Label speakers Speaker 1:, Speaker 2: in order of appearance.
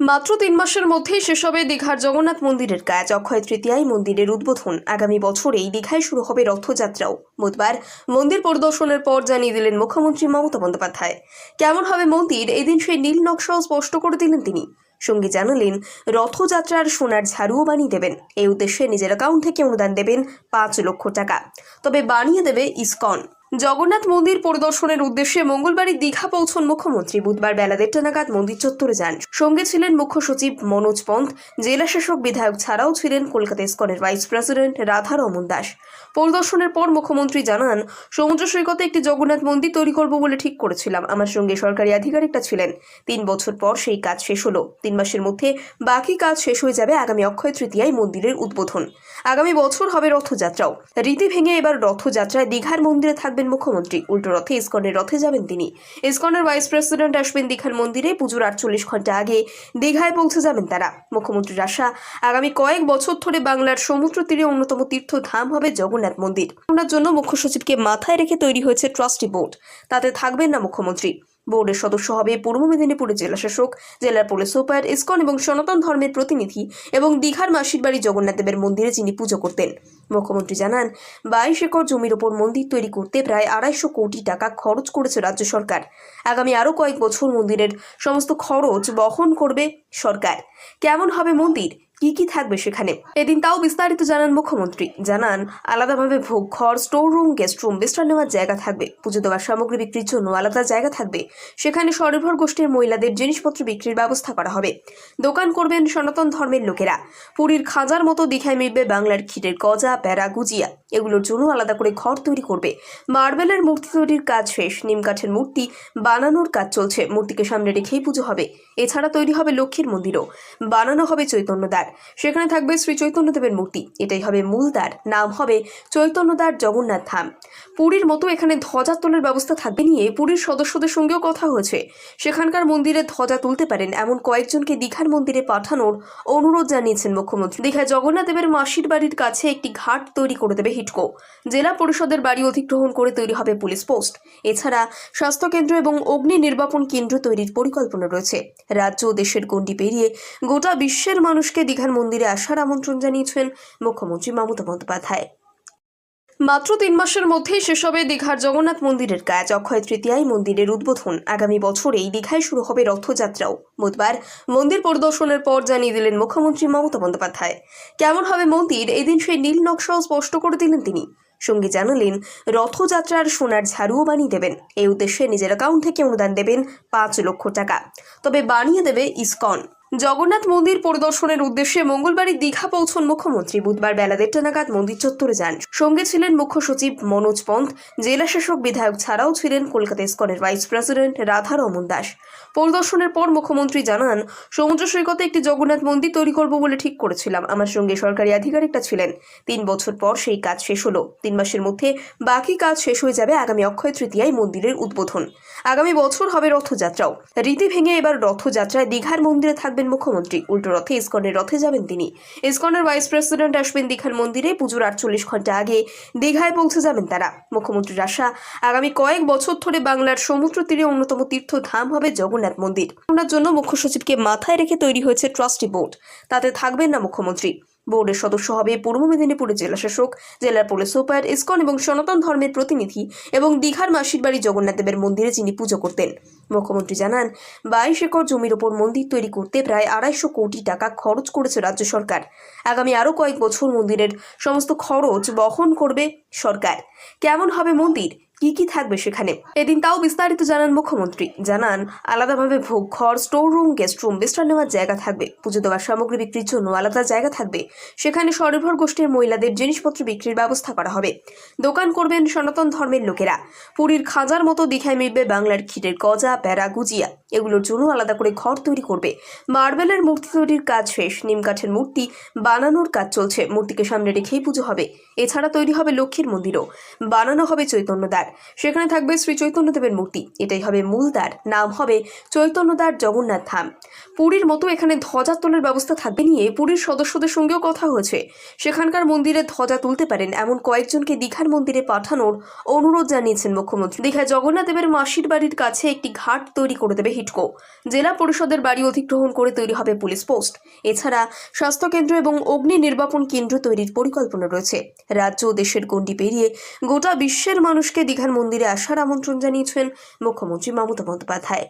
Speaker 1: মাত্র তিন মাসের মধ্যেই শেষ হবে দীঘার জগন্নাথ মন্দিরের কাজ। অক্ষয় তৃতীয়ায় মন্দিরের উদ্বোধন। আগামী বছরেই দীঘায় শুরু হবে রথযাত্রাও। বুধবার মন্দির পরিদর্শনের পর জানিয়ে দিলেন মুখ্যমন্ত্রী মমতা বন্দ্যোপাধ্যায়। কেমন হবে মন্দির? এদিন সেই নীল নকশাও স্পষ্ট করে দিলেন তিনি। সঙ্গে জানালেন, রথযাত্রার সোনার ঝাড়ুও বানিয়ে দেবেন। এই উদ্দেশ্যে নিজের অ্যাকাউন্ট থেকে অনুদান দেবেন পাঁচ লক্ষ টাকা। তবে বানিয়ে দেবে ইসকন। জগন্নাথ মন্দির পরিদর্শনের উদ্দেশ্যে মঙ্গলবারই দীঘা পৌঁছন মুখ্যমন্ত্রী। বুধবার বেলা দেড়টা নাগাদ মন্দির চত্বরে যান। সঙ্গে ছিলেন মুখ্য সচিব মনোজ পন্থ, জেলা শাসক বিধায়ক ছাড়াও ছিলেন কলকাতা ইস্কনের ভাইস প্রেসিডেন্ট রাধা রমন দাস। পরিদর্শনের পর মুখ্যমন্ত্রী জানান, সমুদ্র সৈকতে একটি জগন্নাথ মন্দির তৈরি করব বলে ঠিক করেছিলাম। আমার সঙ্গে সরকারি আধিকারিকটা ছিলেন। তিন বছর পর সেই কাজ শেষ হলো। তিন মাসের মধ্যে বাকি কাজ শেষ হয়ে যাবে আগামী অক্ষয় তৃতীয়ায় মন্দিরের উদ্বোধন। আগামী বছর হবে রথযাত্রাও। রীতি ভেঙে এবার রথযাত্রায় দীঘার মন্দিরে থাকবেন মুখ্যমন্ত্রী। উল্টো রথে ইস্কনের রথে যাবেন তিনি। ইস্কনের ভাইস প্রেসিডেন্ট আসবেন দীঘার মন্দিরে। পুজোর আটচল্লিশ ঘণ্টা আগে দীঘায় পৌঁছে যাবেন তারা। মুখ্যমন্ত্রীর আশা, আগামী কয়েক বছর ধরে বাংলার সমুদ্র তীরে অন্যতম তীর্থ ধাম হবে জগন্নাথ মন্দির। জন্য মুখ্য সচিবকে মাথায় রেখে তৈরি হয়েছে ট্রাস্টি বোর্ড। তাতে থাকবেন না মুখ্যমন্ত্রী। বোর্ডের সদস্য হবে পূর্ব মেদিনীপুরের জেলা শাসক, জেলার পুলিশ সুপার, ইসকন এবং সনাতন ধর্মের প্রতিনিধি এবং দীঘার মাসির বাড়ি জগন্নাথ দেবের মন্দিরে যিনি পুজো করতেন। মুখ্যমন্ত্রী জানান, বাইশ একর জমির ওপর মন্দির তৈরি করতে প্রায় আড়াইশো কোটি টাকা খরচ করেছে রাজ্য সরকার। আগামী আরও কয়েক বছর মন্দিরের সমস্ত খরচ বহন করবে সরকার। কেমন হবে মন্দির? কি কি থাকবে সেখানে? এদিন তাও বিস্তারিত জানান মুখ্যমন্ত্রী। জানান, আলাদাভাবে ভোগ, ঘর স্টোর রুম গেস্ট রুম বিশ্রাম নেওয়ার জায়গা থাকবে। পুজো দেওয়ার সামগ্রী বিক্রির জন্য আলাদা জায়গা থাকবে। সেখানে স্বনির্ভর গোষ্ঠীর মহিলাদের জিনিসপত্র বিক্রির ব্যবস্থা করা হবে। দোকান করবেন সনাতন ধর্মের লোকেরা। পুরীর খাঁজার মতো দীঘায় মিলবে বাংলার ক্ষীরের গজা প্যারা গুজিয়া। এগুলোর জন্য আলাদা করে ঘর তৈরি করবে। মার্বেলের মূর্তি তৈরির কাজ শেষ। নিম কাঠের মূর্তি বানানোর কাজ চলছে। মূর্তিকে সামনে রেখেই পুজো হবে। এছাড়া তৈরি হবে লক্ষ্মীর মন্দিরও। বানানো হবে চৈতন্যদ্বার সেখানে থাকবে শ্রী চৈতন্যদেবের মূর্তি। এটাই হবে মূল দ্বার। নাম হবে চৈতন্যদ্বার জগন্নাথ ধাম। পুরীর মতো এখানে ধ্বজা তোলার ব্যবস্থা থাকবে নিয়ে পুরীর সদস্যদের সঙ্গেও কথা হয়েছে। সেখানকার মন্দিরে ধ্বজা তুলতে পারেন এমন কয়েকজনকে দীঘার মন্দিরে পাঠানোর অনুরোধ জানিয়েছেন মুখ্যমন্ত্রী। দীঘায় জগন্নাথ দেবের মাসির বাড়ির কাছে একটি ঘাট তৈরি করে দেবে হিটকো। জেলা পরিষদের বাড়ি অধিগ্রহণ করে তৈরি হবে পুলিশ পোস্ট। এছাড়া স্বাস্থ্যকেন্দ্র এবং অগ্নি নির্বাপন কেন্দ্র তৈরির পরিকল্পনা রয়েছে। রাজ্য দেশের গণ্ডি পেরিয়ে গোটা বিশ্বের মানুষকে দীঘার মন্দিরে আসার আমন্ত্রণ জানিয়েছেন মুখ্যমন্ত্রী মমতা বন্দ্যোপাধ্যায়। মাত্র তিন মাসের মধ্যেই শেষ হবে দীঘার জগন্নাথ মন্দিরের কাজ। অক্ষয় তৃতীয়ায় মন্দিরের উদ্বোধন। আগামী বছরেই দীঘায় শুরু হবে রথযাত্রাও। বুধবার মন্দির পরিদর্শনের পর জানিয়ে দিলেন মুখ্যমন্ত্রী মমতা বন্দ্যোপাধ্যায়। কেমন হবে মন্দির? এদিন সেই নীল নকশাও স্পষ্ট করে দিলেন তিনি। সঙ্গে জানালেন, রথযাত্রার সোনার ঝাড়ুও বানিয়ে দেবেন। এই উদ্দেশ্যে নিজের অ্যাকাউন্ট থেকে অনুদান দেবেন পাঁচ লক্ষ টাকা। তবে বানিয়ে দেবে ইসকন। জগন্নাথ মন্দির পরিদর্শনের উদ্দেশ্যে মঙ্গলবারই দীঘা পৌঁছন মুখ্যমন্ত্রী। বুধবার বেলা দেড়টা নাগাদ মন্দির চত্বরে যান। সঙ্গে ছিলেন মুখ্য সচিব মনোজ পন্থ, জেলা শাসক বিধায়ক ছাড়াও ছিলেন কলকাতা ইস্কনের ভাইস প্রেসিডেন্ট রাধা রমন দাস। পরিদর্শনের পর মুখ্যমন্ত্রী জানান, সমুদ্র সৈকতে একটি জগন্নাথ মন্দির তৈরি করব বলে ঠিক করেছিলাম। আমার সঙ্গে সরকারি আধিকারিকটা ছিলেন। তিন বছর পর সেই কাজ শেষ হলো। তিন মাসের মধ্যে বাকি কাজ শেষ হয়ে যাবে আগামী অক্ষয় তৃতীয়ায় মন্দিরের উদ্বোধন। আগামী বছর হবে রথযাত্রাও। রীতি ভেঙে এবার রথযাত্রায় দীঘার মন্দিরে থাকবেন মুখ্যমন্ত্রী। উল্টো রথে ইস্কনের রথে যাবেন তিনি। ইস্কনের ভাইস প্রেসিডেন্ট আসবেন দীঘার মন্দিরে। পুজোর আটচল্লিশ ঘণ্টা আগে দীঘায় পৌঁছে যাবেন তারা। মুখ্যমন্ত্রীর আশা, আগামী কয়েক বছর ধরে বাংলার সমুদ্র তীরে অন্যতম তীর্থধাম হবে জগন্নাথ মন্দির। জন্য মুখ্য সচিবকে মাথায় রেখে তৈরি হয়েছে ট্রাস্টি বোর্ড। তাতে থাকবেন না মুখ্যমন্ত্রী। বোর্ডের সদস্য হবে পূর্ব মেদিনীপুরের জেলা শাসক, জেলার পুলিশ সুপার, ইসকন এবং সনাতন ধর্মের প্রতিনিধি এবং দীঘার মাসির বাড়ি জগন্নাথ দেবের মন্দিরে যিনি পুজো করতেন। মুখ্যমন্ত্রী জানান, বাইশ একর জমির ওপর মন্দির তৈরি করতে প্রায় আড়াইশো কোটি টাকা খরচ করেছে রাজ্য সরকার। আগামী আরও কয়েক বছর মন্দিরের সমস্ত খরচ বহন করবে সরকার। কেমন হবে মন্দির? কি কি থাকবে সেখানে? এদিন তাও বিস্তারিত জানান মুখ্যমন্ত্রী। জানান, আলাদাভাবে ভোগ, ঘর স্টোর রুম গেস্ট রুম বিশ্রাম নেওয়ার জায়গা থাকবে। পুজো দেওয়ার সামগ্রী বিক্রির জন্য আলাদা জায়গা থাকবে। সেখানে স্বনির্ভর গোষ্ঠীর মহিলাদের জিনিসপত্র বিক্রির ব্যবস্থা করা হবে। দোকান করবেন সনাতন ধর্মের লোকেরা। পুরীর খাজার মতো দীঘায় মিলবে বাংলার ক্ষীরের গজা প্যারা গুজিয়া। এগুলোর জন্য আলাদা করে ঘর তৈরি করবে। মার্বেলের মূর্তি তৈরির কাজ শেষ। নিম কাঠের মূর্তি বানানোর কাজ চলছে। মূর্তিকে সামনে রেখেই পুজো হবে। এছাড়া তৈরি হবে লক্ষ্মীর মন্দিরও। বানানো হবে চৈতন্যদ্বার। সেখানে থাকবে শ্রী চৈতন্যদেবের মূর্তি। এটাই হবে মূল দ্বার। নাম হবে চৈতন্যদ্বার জগন্নাথ ধাম। পুরীর মতো এখানে ধ্বজা তোলার ব্যবস্থা থাকবে নিয়ে পুরীর সদস্যদের সঙ্গেও কথা হয়েছে। সেখানকার মন্দিরে ধ্বজা তুলতে পারেন এমন কয়েকজনকে দীঘার মন্দিরে পাঠানোর অনুরোধ জানিয়েছেন মুখ্যমন্ত্রী। দীঘায় জগন্নাথ দেবের মাসির বাড়ির কাছে একটি ঘাট তৈরি করে দেবে হিটকো। জেলা পরিষদের বাড়ি অধিগ্রহণ করে তৈরি হবে পুলিশ পোস্ট। এছাড়া স্বাস্থ্যকেন্দ্র এবং অগ্নি নির্বাপন কেন্দ্র তৈরির পরিকল্পনা রয়েছে। রাজ্য ও দেশের গণ্ডি পেরিয়ে গোটা বিশ্বের মানুষকে দীঘার মন্দিরে আসার আমন্ত্রণ জানিয়েছেন মুখ্যমন্ত্রী মমতা বন্দ্যোপাধ্যায়।